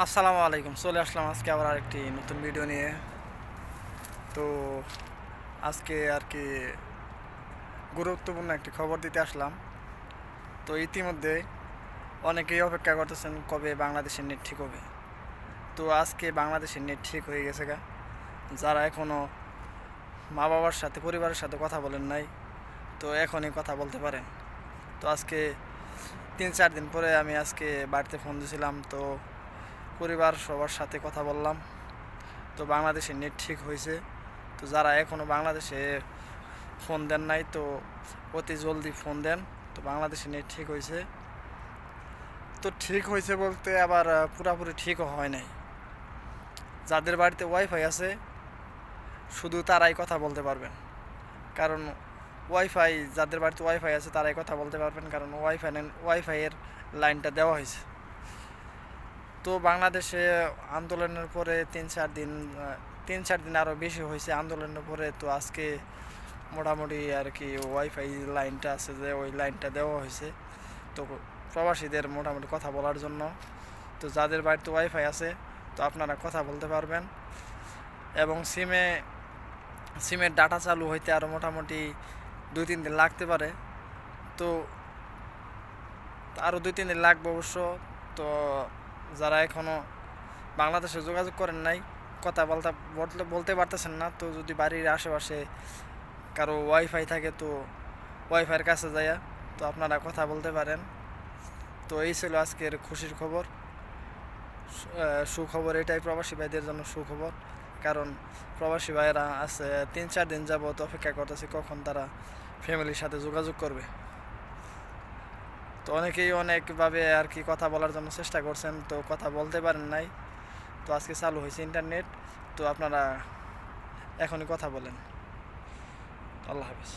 আসসালামু আলাইকুম, চলে আসলাম আজকে আবার আরেকটি নতুন ভিডিও নিয়ে। তো আজকে আর কি গুরুত্বপূর্ণ একটি খবর দিতে আসলাম। তো ইতিমধ্যে অনেকেই অপেক্ষা করতেছেন, কবে বাংলাদেশের নেট ঠিক হবে? তো আজকে বাংলাদেশের নেট ঠিক হয়ে গেছে গা। যারা এখনও মা বাবার সাথে, পরিবারের সাথে কথা বলেন নাই, তো এখনই কথা বলতে পারেন। তো আজকে তিন চার দিন পরে আমি আজকে বাড়িতে ফোন দিয়েছিলাম তো পরিবার, সবার সাথে কথা বললাম। তো বাংলাদেশে নেট ঠিক হয়েছে। তো যারা এখনও বাংলাদেশে ফোন দেন নাই, তো অতি জলদি ফোন দেন। তো বাংলাদেশে নেট ঠিক হয়েছে। তো ঠিক হয়েছে বলতে আবার পুরাপুরি ঠিকও হয় নাই। যাদের বাড়িতে ওয়াইফাই আছে, শুধু তারাই কথা বলতে পারবেন। কারণ ওয়াইফাই যাদের বাড়িতে ওয়াইফাই আছে, তারাই কথা বলতে পারবেন। কারণ ওয়াইফাই ওয়াইফাইয়ের লাইনটা দেওয়া হয়েছে। তো বাংলাদেশে আন্দোলনের পরে তিন, চার দিন তিন, চার দিন আরও বেশি হয়েছে আন্দোলনের পরে তো আজকে মোটামুটি আর কি ওয়াইফাই লাইনটা আছে যে ওই লাইনটা দেওয়া হয়েছে। তো প্রবাসীদের মোটামুটি কথা বলার জন্য। তো যাদের বাড়িতে ওয়াইফাই আছে, তো আপনারা কথা বলতে পারবেন। এবং সিমে সিমের ডাটা চালু হইতে আরও মোটামুটি দুই, তিন দিন লাগতে পারে। তো আরও দুই, তিন দিন লাগবে অবশ্য। তো যারা এখনও বাংলাদেশে যোগাযোগ করেন নাই, কথা বলতে বলতে পারতেছেন না। তো যদি বাড়ির আশেপাশে কারও ওয়াইফাই থাকে, তো ওয়াইফাইয়ের কাছে যাইয়া, তো আপনারা কথা বলতে পারেন। তো এই ছিল আজকের খুশির খবর। সুখবর এটাই প্রবাসী ভাইদের জন্য সুখবর। কারণ প্রবাসী ভাইয়েরা আছে, তিন চার দিন যাবত অপেক্ষা করতেছে কখন তারা ফ্যামিলির সাথে যোগাযোগ করবে। তো অনেকেই অনেকভাবে আর কি কথা বলার জন্য চেষ্টা করছেন, তো কথা বলতে পারেন নাই। তো আজকে চালু হয়েছে ইন্টারনেট তো আপনারা এখনই কথা বলেন। আল্লাহ হাফিজ।